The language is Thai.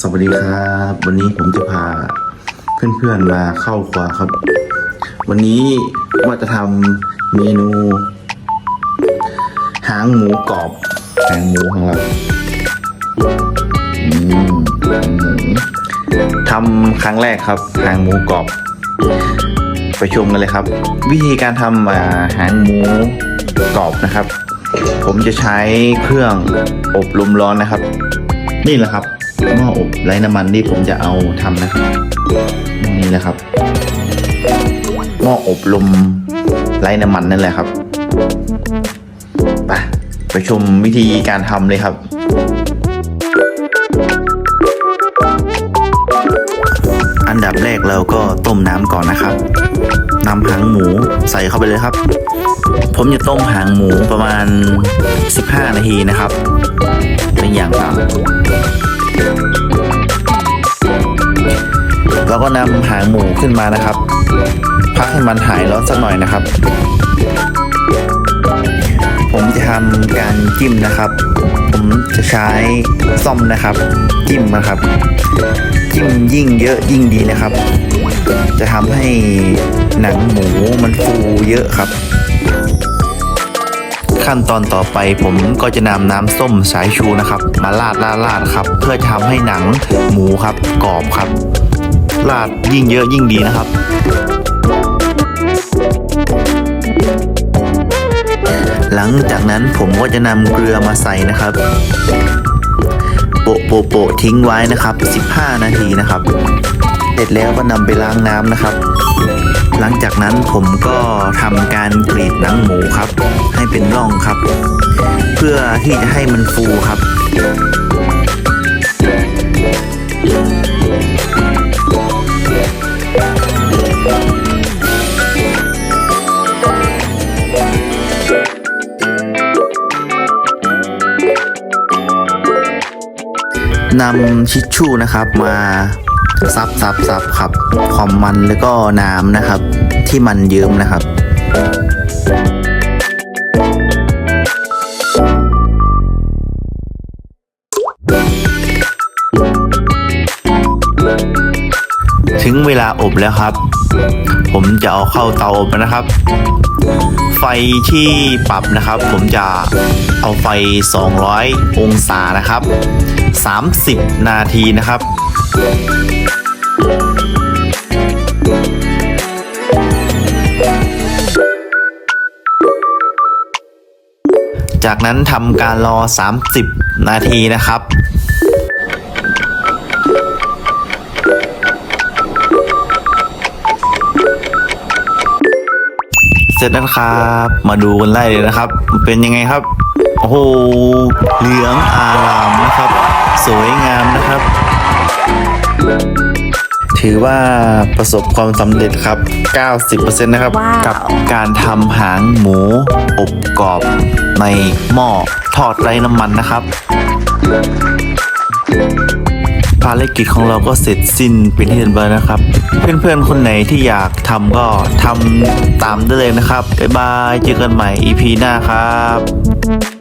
สวัสดีครับ วันนี้ผมจะพาเพื่อนๆมาเข้าครัวครับ วันนี้ว่าจะทำเมนู หางหมูกรอบหางหมูของเราทำครั้งแรกครับ หางหมูกรอบ ไปชมกันเลยครับ วิธีการทำาหางหมูกรอบนะครับ ผมจะใช้เครื่องอบลมร้อนนะครับ นี่แหละครับ หม้ออบไร้น้ำมันที่ผมจะเอาทำนะครับนี่แหละครับหม้ออบลมไร้น้ำมันนั่นแหละครับไปไปชมวิธีการทำเลยครับอันดับแรกเราก็ต้มน้ำก่อนนะครับนำหางหมูใส่เข้าไปเลยครับ ผมจะต้มหางหมูประมาณ 15 นาทีนะครับเป็นอย่างต่ำ เราก็นำหางหมูขึ้นมานะครับ พักให้มันหายร้อนสักหน่อยนะครับ ผมจะทำการจิ้มนะครับ ผมจะใช้ซ่อมนะครับ จิ้มนะครับ จิ้มยิ่งเยอะยิ่งดีนะครับ จะทำให้หนังหมูมันฟูเยอะครับ ขั้นตอนต่อไปผมก็จะนำน้ำส้มสายชูนะครับ มาราดราดราดครับ เพื่อทำให้หนังหมูครับกรอบครับ ราดยิ่งเยอะยิ่งดีนะครับหลังจากนั้นผมก็จะนำเกลือมาใส่นะครับ โปะโปะโปะทิ้งไว้นะครับ 15 นาทีนะครับ เสร็จแล้วก็นำไปล้างน้ำนะครับ หลังจากนั้นผมก็ทำการกรีดหนังหมูครับ ให้เป็นร่องครับ เพื่อที่จะให้มันฟูครับนำชิชชู่นะครับมา ซับซับซับครับ ความมันแล้วก็น้ำนะครับ ที่มันเยิ้มนะครับถึงเวลาอบแล้วครับ ผมจะเอาเข้าเตาอบนะครับ ไฟที่ปรับนะครับ ผมจะเอาไฟ 200 องศานะครับ 30 นาทีนะครับจากนั้นทำการรอ 30 นาทีนะครับ เสร็จแล้วครับ มาดูกันไล่เลยนะครับ เป็นยังไงครับ โอ้โห เหลืองอารามนะครับ สวยงามนะครับ ถือว่าประสบความสำเร็จครับ 90%นะครับ ว้าว กับการทำหางหมูอบกรอบในหม้อทอดไร้น้ำมันนะครับ ภารกิจของเราก็เสร็จสิ้นเป็นที่เรียบร้อยนะครับ เพื่อนๆ คนไหนที่อยากทำก็ทำตามได้เลยนะครับ บ๊ายบาย เจอกันใหม่ EP หน้าครับ